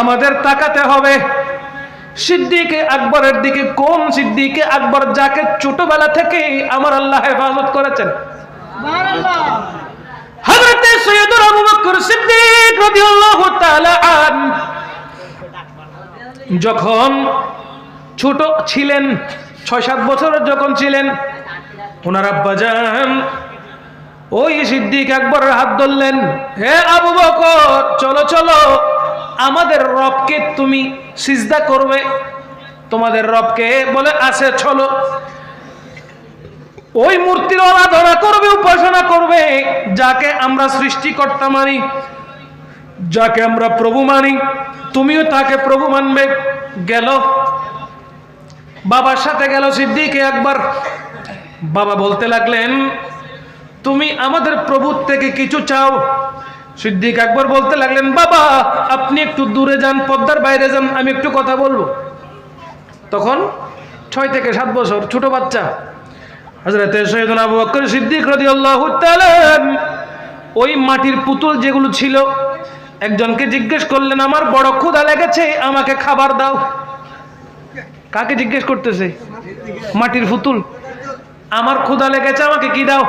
আমাদের তাকাতে হবে। সিদ্দিকে আকবরের দিকে কোন সিদ্দিকে আকবর যাকে ছোটবেলা থেকে আমার আল্লাহ হেফাজত করেছেন? হযরতে সৈয়দুল আবু বকর সিদ্দিক রাদিয়াল্লাহু তাআলা আন যখন ছোট ছিলেন ছয় সাত বছরের যখন ছিলেন ওনার আব্বাজান ওই সিদ্দিক একবার হাত ধরলেন হে আবু বকর চলো চলো। আমাদের রবকে তুমি সিজদা করবে। তোমাদের রবকে বলে আছে চলো। ওই মূর্তির আরাধনা করবে, উপাসনা করবে, যাকে আমরা সৃষ্টিকর্তা মানি, যাকে আমরা প্রভু মানি। তুমিও তাকে প্রভু মানবে। গেল। বাবার সাথে গেল সিদ্দিকে একবার। বাবা বলতে লাগলেন, তুমি আমাদের প্রভুর থেকে কিছু চাও সিদ্দিক একবার বলতে লাগলেন, বাবা, আপনি একটু দূরে যান, পদ্মার বাইরে যান, আমি একটু কথা বলব। তখন ছয় থেকে সাত বছর, ছোট বাচ্চা হজরতে সৈয়দ আবু বকর সিদ্দিক রাদিয়াল্লাহু তাআলা ওই মাটির পুতুল যেগুলো ছিল, একজনকে জিজ্ঞেস করলেন, আমার বড় ক্ষুধা লেগেছে, আমাকে খাবার দাও। কাকে জিজ্ঞেস করতেছে? মাটির পুতুল। আমার ক্ষুধা লেগেছে, আমাকে কি দাও?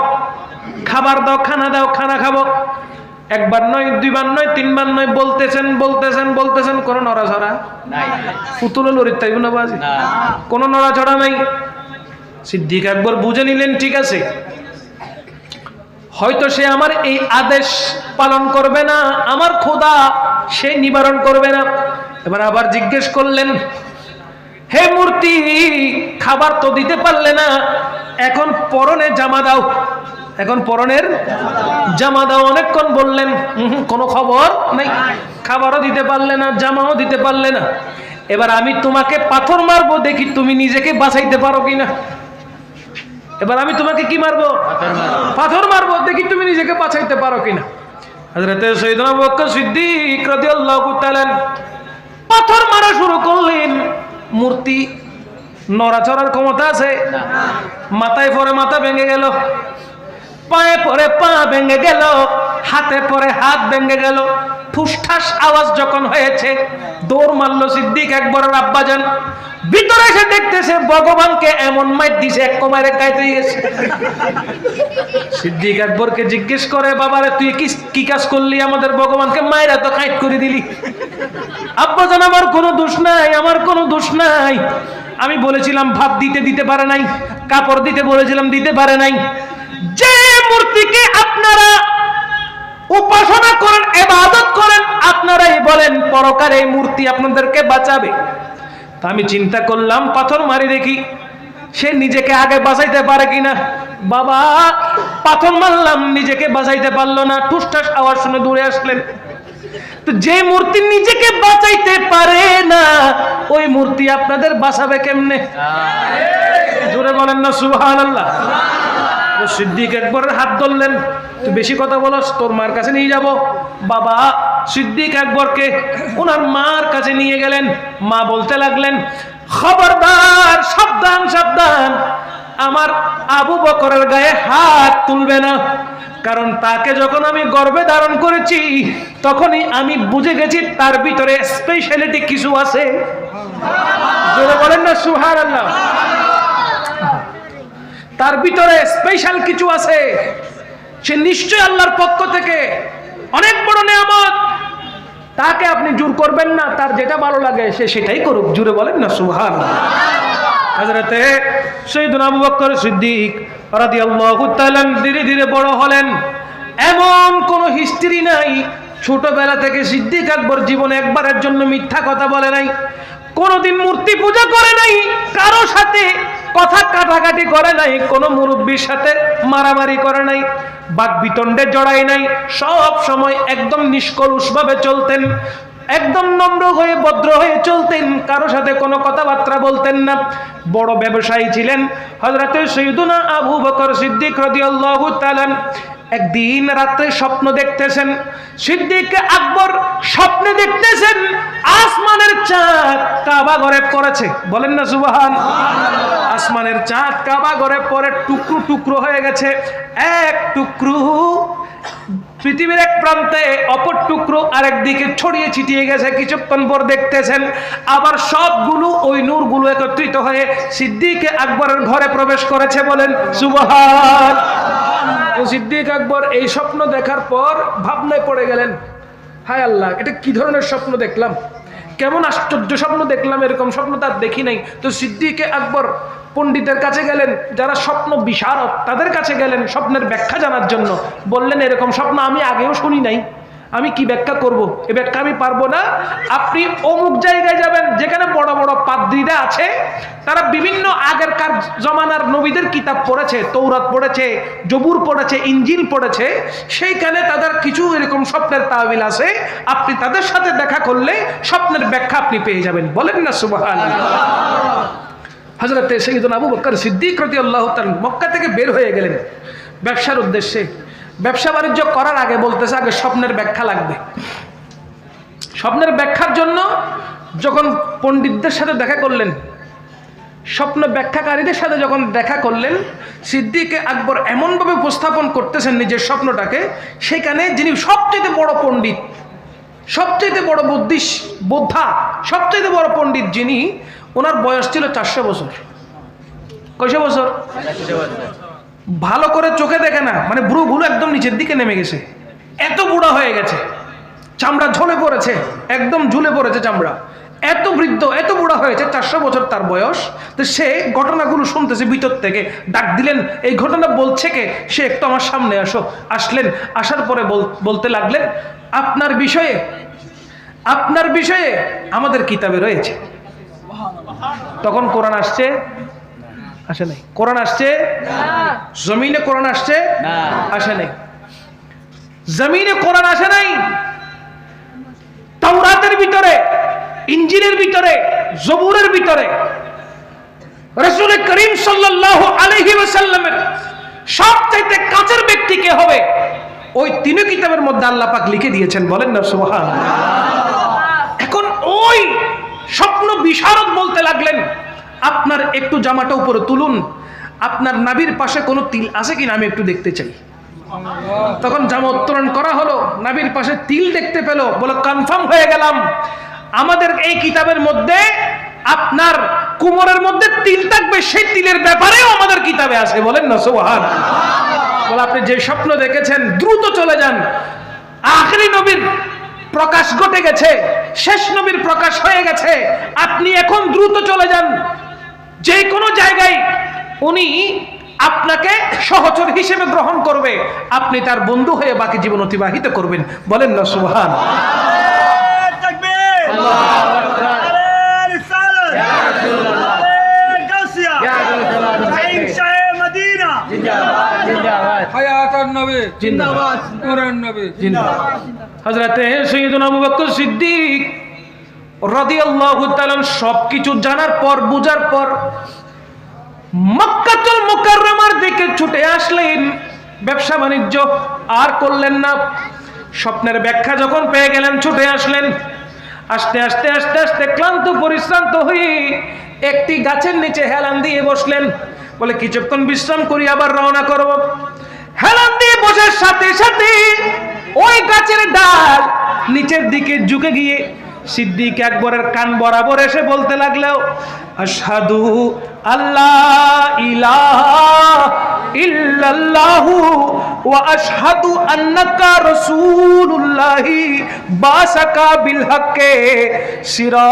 খাবার দাও, খানা দাও, খানা খাব। একবার নয় দুইবার নয় তিনবার নয় বলতেছেন বলতেছেন বলতেছেন কোনো নড়াচড়া পুতুল লড়ির না বাজি? কোনো নড়াচড়া নাই। সিদ্দিক একবার বুঝে নিলেন ঠিক আছে। হয়তো সে আমার এই আদেশ পালন করবে না আমার খোদা সে নিবারণ করবে না। এবার আবার জিজ্ঞেস করলেন হে মূর্তি খাবার তো দিতে পারলে না এখন পরনে জামা দাও। এখন পরনের জামা দাও অনেকক্ষণ বললেন কোনো খবর নেই। খাবারও দিতে পারলে না জামাও দিতে পারলে না। এবার আমি তোমাকে পাথর মারবো দেখি তুমি নিজেকে বাঁচাইতে পারো কিনা। এবার আমি তোমাকে কি মারবো? পাথর মারবো। দেখি তুমি নিজেকে বাঁচাইতে পারো কিনা। হযরতে সৈয়দনা বকর সিদ্দিক রাদিয়াল্লাহু তাআলা পাথর মারা শুরু করলেন। মূর্তি নড়াচড়ার ক্ষমতা আছে। মাথায় পরে মাথা ভেঙে গেল। পায়ে পরে পা ভেঙে গেল, হাতে পরে হাত ভেঙে গেল। ফুসঠাস আওয়াজ যখন হয়েছে, দৌড় মারলো সিদ্দিক একবার আব্বা যান ভিতরে এসে দেখতেছে ভগবানকে এমন মাইর দিছে, এক কমারে কাইতে গেছে। সিদ্দিক আকবরকে জিজ্ঞেস করে, বাবারে, তুই কি কি কাজ করলি? আমাদের ভগবানকে মায়েরা তো কাইট করে দিলি। আব্বা জান আমার কোনো দোষ নাই, আমার কোনো দোষ নাই। আমি বলেছিলাম, ভাত দিতে দিতে পারে নাই, কাপড় দিতে বলেছিলাম, দিতে পারে নাই। যে মূর্তিকে আপনারা উপাসনা করেন এবাদত করেন আপনারাই বলেন পরকার এই মূর্তি আপনাদেরকে বাঁচাবে। তা আমি চিন্তা করলাম পাথর মারি দেখি সে নিজেকে আগে বাঁচাইতে পারে কিনা? বাবা পাথর মারলাম নিজেকে বাঁচাইতে পারল না। টুসটাস আওয়াজ শুনে দূরে আসলেন। তো যে মূর্তি নিজেকে বাঁচাইতে পারে না ওই মূর্তি আপনাদের বাঁচাবে কেমনে? জোরে বলেন না সুহান আল্লাহ সিদ্দিক একবার হাত ধরলেন। তুই বেশি কথা বলস, তোর মার কাছে নিয়ে যাব। বাবা সিদ্দিক একবারকে ওনার মার কাছে নিয়ে গেলেন, মা বলতে লাগলেন, খবরদার, সাবধান সাবধান, আমার আবু বকরের গায়ে হাত তুলবে না। কারণ তাকে যখন আমি গর্বে ধারণ করেছি, তখনই আমি বুঝে গেছি তার ভিতরে স্পেশালিটি কিছু আছে। বলেন না সুহার আল্লাহ তার ভিতরে স্পেশাল কিছু আছে। সে নিশ্চয় আল্লাহর পক্ষ থেকে অনেক বড় নিয়ামত। তাকে আপনি জোর করবেন না, তার যেটা ভালো লাগে সে সেটাই করুক। জুড়ে বলেন না সুহান হাজরাতে সৈয়দুল আবু বকর সিদ্দিক রাদিয়াল্লাহু তাআলা ধীরে ধীরে বড় হলেন। এমন কোনো হিস্ট্রি নাই। ছোটবেলা থেকে সিদ্দিক আকবর জীবনে একবারের জন্য মিথ্যা কথা বলে নাই। কোনোদিন মূর্তি পূজা করে নাই। কারও সাথে কথা কাটাকাটি করে নাই, কোনো মুরব্বীর সাথে মারামারি করে নাই বাক বিতণ্ডে জড়াই নাই, সব সময় একদম নিষ্কলুষভাবে চলতেন, একদম নম্র হয়ে, ভদ্র হয়ে চলতেন, কারও সাথে কোনো কথাবার্তা বলতেন না। বড় ব্যবসায়ী ছিলেন হজরতে সৈদুনা আবু বকর সিদ্দিক রাদিয়াল্লাহু তাআলা একদিন রাত্রে স্বপ্ন দেখতেছেন, সিদ্দিক আকবর স্বপ্নে দেখতেছেন, আসমানের চাঁদ কাবা ঘরে পড়েছে। বলেন না সুবহান। আসমানের চাঁদ কাবা ঘরে পরে টুকরো টুকরো হয়ে গেছে। এক টুকরো পৃথিবীর এক প্রান্তে, অপর টুকরো আরেক দিকে ছড়িয়ে ছিটিয়ে গেছে। কিছুক্ষণ পর দেখতেছেন, আবার সবগুলো ওই নূরগুলো একত্রিত হয়ে সিদ্দিক আকবরের ঘরে প্রবেশ করেছে বলেন, সুবহান। সিদ্দিক আকবর এই স্বপ্ন দেখার পর ভাবনায় পড়ে গেলেন, হায় আল্লাহ, এটা কি ধরনের স্বপ্ন দেখলাম? কেমন আশ্চর্য স্বপ্ন দেখলাম, এরকম স্বপ্ন তার দেখি নাই। তো সিদ্দিকে আকবর পণ্ডিতের কাছে গেলেন, যারা স্বপ্ন বিশারদ তাদের কাছে গেলেন স্বপ্নের ব্যাখ্যা জানার জন্য। বললেন, এরকম স্বপ্ন আমি আগেও শুনি নাই। আমি কি ব্যাখ্যা করব? এ ব্যাখ্যা আমি পারব না। আপনি অমুক জায়গায় যাবেন, যেখানে বড় বড় পাদ্রীরা আছে, তারা বিভিন্ন আগেরকার জমানার নবীদের কিতাব পড়েছে তৌরাত পড়েছে, জবুর পড়েছে ইঞ্জিল পড়েছে। সেইখানে তাদের কিছু এরকম স্বপ্নের তাবিল আছে। আপনি তাদের সাথে দেখা করলে স্বপ্নের ব্যাখ্যা আপনি পেয়ে যাবেন। বলেন না সুবাহ হজরত সৈয়দুল আবু বকর সিদ্দিক রতি আল্লাহ মক্কা থেকে বের হয়ে গেলেন। ব্যবসার উদ্দেশ্যে। ব্যবসা বাণিজ্য করার আগে বলতেছে, আগে স্বপ্নের ব্যাখ্যা লাগবে। স্বপ্নের ব্যাখ্যার জন্য যখন পণ্ডিতদের সাথে দেখা করলেন, স্বপ্ন ব্যাখ্যাকারীদের সাথে যখন দেখা করলেন, সিদ্দিকে আকবর এমনভাবে উপস্থাপন করতেছেন নিজের স্বপ্নটাকে, সেখানে যিনি সবচেয়ে বড় পণ্ডিত, সবচেয়ে বড় বুদ্ধিস বোদ্ধা, সবচেয়ে বড় পণ্ডিত যিনি ওনার বয়স ছিল চারশো বছর। কয়শো বছর? ভালো করে চোখে দেখে না মানে বুড়ো ভুলো একদম নিচের দিকে নেমে গেছে। এত বুড়া হয়ে গেছে, চামড়া ঝলে পড়েছে, একদম ঝুলে পড়েছে চামড়া। এত বৃদ্ধ, এত বুড়া হয়েছে চারশো বছর তার বয়স। তো সে ঘটনাগুলো শুনতেছে ভিতর থেকে, ডাক দিলেন, এই ঘটনা বলছে কে? সে একটু আমার সামনে আসো। আসলেন, আসার পরে বল- বলতে লাগলেন, আপনার বিষয়ে আপনার বিষয়ে আমাদের কিতাবে রয়েছে। তখন কোরআন আসছে? আসে নাই। কোরআন আসছে? জমিনে কোরআন আসছে? আসে নাই। জমিনে কোরআন আসে নাই? তাওরাতের ভিতরে ইঞ্জিনের ভিতরে জবুরের ভিতরে। রসুল করিম সাল্লাল্লাহু আলাইহি ওয়াসাল্লামের সবচাইতে কাছের ব্যক্তি কে হবে? ওই তিন কিতাবের মধ্যে আল্লাহ পাক লিখে দিয়েছেন। বলেন না সুবহান এখন ওই স্বপ্ন বিশারদ বলতে লাগলেন, আপনার একটু জামাটা উপরে তুলুন, আপনার নাবির পাশে কোনো তিল আছে কিনা আমি একটু দেখতে চাই। তখন জামা উত্তোলন করা হলো নাবির পাশে তিল দেখতে পেল, বলে, কনফার্ম হয়ে গেলাম, আমাদের এই কিতাবের মধ্যে, আপনার কুমোরের মধ্যে তিল থাকবে, সেই তিলের ব্যাপারেও আমাদের কিতাবে আছে। বলেন না সোহান বলে, আপনি যে স্বপ্ন দেখেছেন, দ্রুত চলে যান। আখরি নবীর প্রকাশ ঘটে গেছে শেষ নবীর প্রকাশ হয়ে গেছে। আপনি এখন দ্রুত চলে যান। যে কোনো জায়গায় উনি আপনাকে সহচর হিসেবে গ্রহণ করবে। আপনি তার বন্ধু হয়ে বাকি জীবন অতিবাহিত করবেন। বলেন না সুহান জিন্দাবাদ। জিন্দাবাদ জিন্দাবাদ। সিদ্দিক রাদিয়াল্লাহু তাআলা সব কিছু জানার পর, বুঝার পর মক্কাতুল মুকাররমার দিকে ছুটে আসলেন। ব্যবসা বাণিজ্য আর করলেন না। স্বপ্নের ব্যাখ্যা যখন পেয়ে গেলেন, ছুটে আসলেন। আস্তে আস্তে আস্তে আস্তে ক্লান্ত, পরিশ্রান্ত হয়ে একটি গাছের নিচে হেলান দিয়ে বসলেন। বলে, কিছুক্ষণ বিশ্রাম করি, আবার রওনা করব। হেলান দিয়ে বসার সাথে সাথে ওই গাছের ডাল। নিচের দিকে ঝুঁকে গিয়ে সিদ্দিক একবারের কান বরাবর এসে বলতে লাগল, আশহাদু আল্লাহ ইল্লাল্লাহু ওয়া আশহাদু আন্নাকা রাসূলুল্লাহি বাসাকা বিল হাক্কে সিরাজাম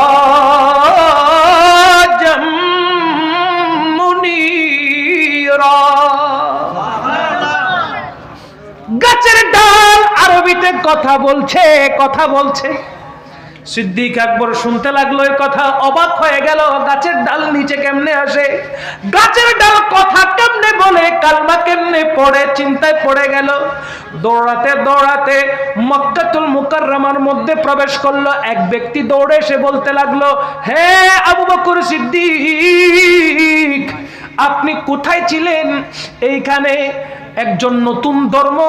মুনীরা গাছের ডাল আরবিতে কথা বলছে কথা বলছে। সিদ্দিক আকবর শুনতে লাগল এই কথা, অবাক হয়ে গেল, গাছের ডাল নিচে কেমনে আসে? গাছের ডাল কথা কেমনে বলে, কালমা কেমনে পড়ে, চিন্তায় পড়ে গেল। দৌড়াতে দৌড়াতে মক্কাতুল মুকাররমার মধ্যে প্রবেশ করল। এক ব্যক্তি দৌড়ে এসে বলতে লাগল, হে আবু বকর সিদ্দিক, আপনি কোথায় ছিলেন? এইখানে একজন নতুন ধর্ম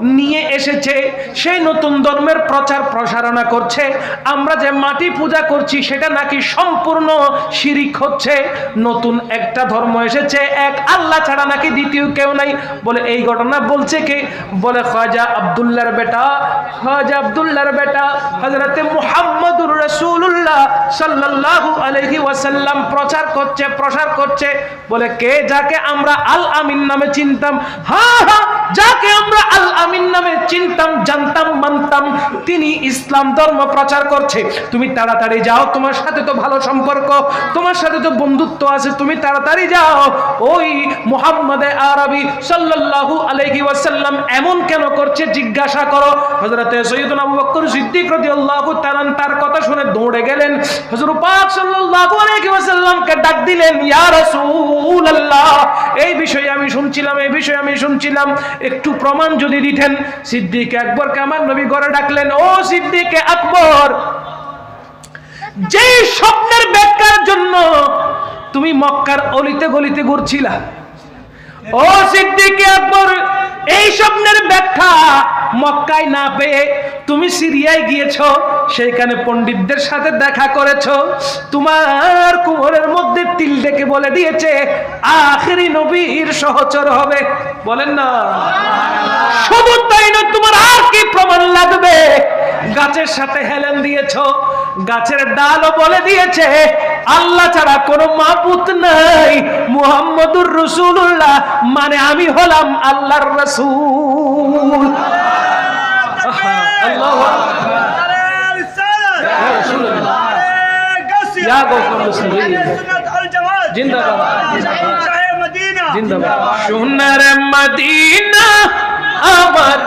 নিয়ে এসেছে, সেই নতুন ধর্মের প্রচার প্রসারণা করছে। আমরা যে মাটি পূজা করছি, সেটা নাকি সম্পূর্ণ শিরিক হচ্ছে। নতুন একটা ধর্ম এসেছে, এক আল্লাহ ছাড়া নাকি দ্বিতীয় কেউ নাই। বলে, এই ঘটনা বলছে কে? বলে, খাজা আব্দুল্লাহর বেটা, খাজা আব্দুল্লাহর বেটা হযরতে মুহাম্মদুর রাসূলুল্লাহ সাল্লাল্লাহু আলাইহি ওয়াসাল্লাম প্রচার করছে, প্রসার করছে। বলে, কে যাকে আমরা আল আমিন নামে চিনতাম? হ্যাঁ যাকে আমরা আল আমিন নামে চিনতাম, জানতাম, মানতাম, তিনি ইসলাম ধর্ম প্রচার করছে। তুমি তাড়াতাড়ি যাও, তোমার সাথে তো ভালো সম্পর্ক, তোমার সাথে তো বন্ধুত্ব আছে, তুমি তাড়াতাড়ি যাও। ওই আরবি সাল্লাল্লাহু আলাইহি ওয়াসাল্লাম এমন কেন করছে, জিজ্ঞাসা করো। হযরতে আবু বকর সিদ্দিক রাদিয়াল্লাহু তাআলা তার কথা শুনে দৌড়ে গেলেন। হুজুর পাক সাল্লাল্লাহু আলাইহি ওয়াসাল্লামকে ডাক দিলেন, ইয়া রাসূলুল্লাহ! এই বিষয়ে আমি শুনছিলাম, এই বিষয়ে আমি শুনছিলাম। একটু প্রমাণ যদি দিতেন। সিদ্দিক আকবরকে আমার নবী ঘরে ডাকলেন, ও সিদ্দিক আকবর যে স্বপ্নের ব্যাখ্যার জন্য তুমি মক্কার অলিতে গলিতে ঘুরছিলা, ও সিদ্দিক আকবর, এই স্বপ্নের ব্যাখ্যা মক্কায় না পেয়ে তুমি সিরিয়ায় গিয়েছ, সেইখানে পণ্ডিতদের সাথে দেখা করেছ, তোমার কুমোরের মধ্যে তিল ডেকে বলে দিয়েছে, আখেরি নবীর সহচর হবে। বলেন না। শুধু তাই নয় তোমার আর কি প্রমাণ লাগবে? গাছের সাথে হেলেন দিয়েছ, গাছের ডালও বলে দিয়েছে, আল্লাহ ছাড়া কোনো মাপুত নাই। মুহাম্মদুর রসুল্লাহ মানে আমি হলাম আল্লাহর রসুল। সোনার মদিনা আমার